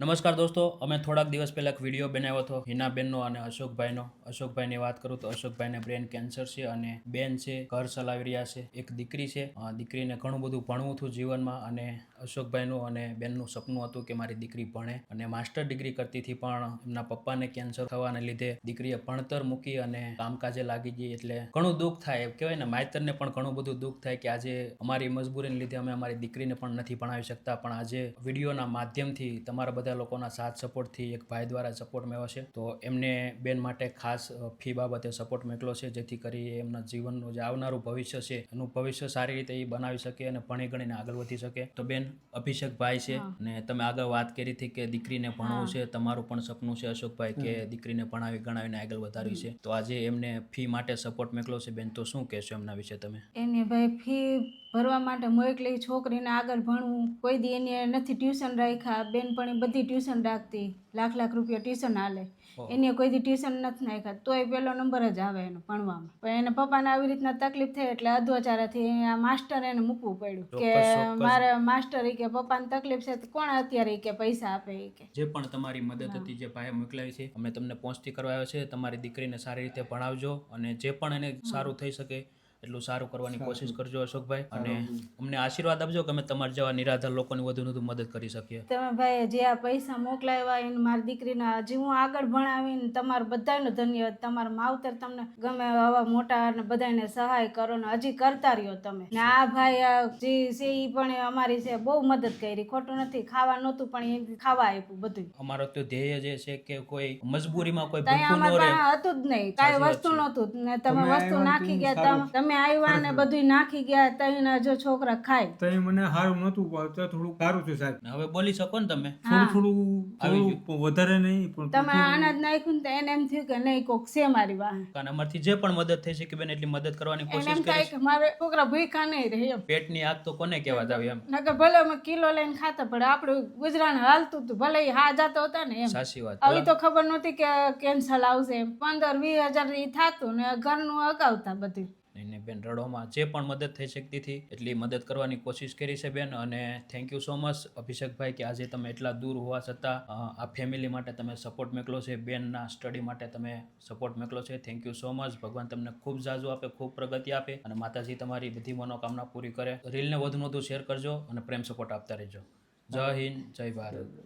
નમસ્કાર દોસ્તો, અમે થોડાક દિવસ પહેલા એક વીડિયો બનાવ્યો હતો. હિનાબેનનો અને અશોકભાઈનો. અશોકભાઈની વાત કરું તો અશોકભાઈને બ્રેન કેન્સર છે અને બેન છે, ઘર ચલાવી રહ્યા છે. એક દીકરી છે. દીકરીને ઘણું બધું ભણવું હતું જીવનમાં અને અશોકભાઈનું અને બેનનું સપનું હતું કે મારી દીકરી ભણે અને માસ્ટર ડિગ્રી કરતીથી પણ એમના પપ્પાને કેન્સર થવાને લીધે દીકરીએ ભણતર મૂકી અને કામકાજે લાગી ગઈ એટલે ઘણું દુઃખ થાય. કહેવાય ને માયતરને પણ ઘણું બધું દુઃખ થાય કે આજે અમારી મજબૂરીને લીધે અમે અમારી દીકરીને પણ નથી ભણાવી શકતા. પણ આજે વિડીયોના માધ્યમથી તમારા બધા લોકોના સાથ સપોર્ટથી એક ભાઈ દ્વારા સપોર્ટ મેળવ્યો છે. તો એમને બેન માટે ખાસ ફી બાબતે સપોર્ટ મોકલો છે જેથી કરી એમના જીવનનું જે આવનારું ભવિષ્ય છે એનું ભવિષ્ય સારી રીતે એ બનાવી શકે અને ભણી ગણીને આગળ વધી શકે. તો બેન અભિષેકભાઈ છે ને તમે આગળ વાત કરી હતી કે દીકરીને ભણવું છે તમારું પણ સપનું છે અશોકભાઈ કે દીકરીને ભણાવી ગણાવીને આગળ વધારવી છે. તો આજે એમને ફી માટે સપોર્ટ મોકલો છે. બેન તો શું કહેશો એમના વિશે તમે? એને ભાઈ ફી ભરવા માટે મોકલી છોકરીને આગળ ભણવું કોઈ દી એને નથી ટ્યુશન રાખ્યા. બેનપણી બધી ટ્યુશન રાખતી લાખ લાખ રૂપિયા ટ્યુશન હાલે. એને કોઈ દી ટ્યુશન નથી નાખ્યા તોય પહેલો નંબર જ આવે એનો ભણવામાં. પણ એને પપ્પાને આવી રીતના તકલીફ થઈ એટલે અધ્વચારાથી આ માસ્ટર એને મૂકવું પડ્યું કે. મારે માસ્ટર કે પપ્પાને તકલીફ છે તો કોણ અત્યારે કે પૈસા આપે કે? જે પણ તમારી મદદ હતી જે ભાઈએ મોકલાવી છે અમે તમને પહોંચતી કરવા આવ્યો છે. તમારી દીકરીને સારી રીતે ભણાવજો અને જે પણ એને સારું થઈ શકે એટલું સારું કરવાની કોશિશ કરજો અશોકભાઈ. અને અમને આશીર્વાદ આપજો કે અમે તમારા જેવા નિરાધાર લોકોની વધુ વધુ મદદ કરી શકીએ. તમે ભાઈ જે આ પૈસા મોકલાવ્યા એને મારી દીકરીના હજી હું આગળ ભણાવીને તમારું બધાનો ધન્યવાદ. તમારા માવતર તમને ગમે આવા મોટા અને બધાને સહાય કરો ને હજી કરતા રહ્યો તમે. ને આ ભાઈ જે છે એ પણ અમારી છે બહુ મદદ કરી. ખોટું નથી ખાવા નહોતું પણ એ ખાવા આપ્યું બધું અમારો તો ધ્યેય જે છે કે કોઈ મજબૂરીમાં કોઈ ભૂખું ન રહે. હતું જ નહીં. કાંઈ વસ્તુ નતું નહોતું. ને તમે વસ્તુ નાખી ગયા. તમે તમે આવ્યા ને બધું નાખી ગયા તઈને જો છોકરા ખાય. તો મને સારું નહોતું ભાવતું થોડું સારું થયું સાહેબ. હવે બોલી શકો ને તમે? થોડું થોડું થોડું વધારે નહીં પણ તમે અનાજ નાખ્યું ને તો એને એમ થયું કે નહીં કોક છે મારી વાહ કારણ અમારથી જે પણ મદદ થઈ શકે બેન એટલી મદદ કરવાની કોશિશ થાય કરીશ. કે મારે છોકરા ભૂખા નહીં રહે એમ. પેટની આગ તો કોને કહેવા જાવ એમ? નકર ભલે અમે કિલો લઈને ખાતા પણ આપણું ગુજરાન હાલતું હતું ભલે હા જાતો હતા ને એમ. સાચી વાત આવી તો ખબર નહોતી કે કેન્સલ આવશે એમ. પંદર વીસ હજાર એ થતું ને ઘરનું અગાવતા બધું નહીં બેન રડોમાં જે પણ મદદ થઈ શકતી હતી, એટલી મદદ કરવાની કોશિશ કરી છે બેન. અને થેન્ક યુ સો મચ અભિષેકભાઈ કે આજે તમે એટલા દૂર હોવા છતાં આ ફેમિલી માટે તમે સપોર્ટ મેકલો છે. બેનના સ્ટડી માટે તમે સપોર્ટ મેકલો છે. થેન્ક યુ સો મચ ભગવાન તમને ખૂબ જાજુ આપે, ખૂબ પ્રગતિ આપે અને માતાજી તમારી બધી મનોકામના પૂરી કરે. રીલને વધુ વધુ શેર કરજો અને પ્રેમ સપોર્ટ આપતા રહેજો. જય હિન્દ, જય ભારત.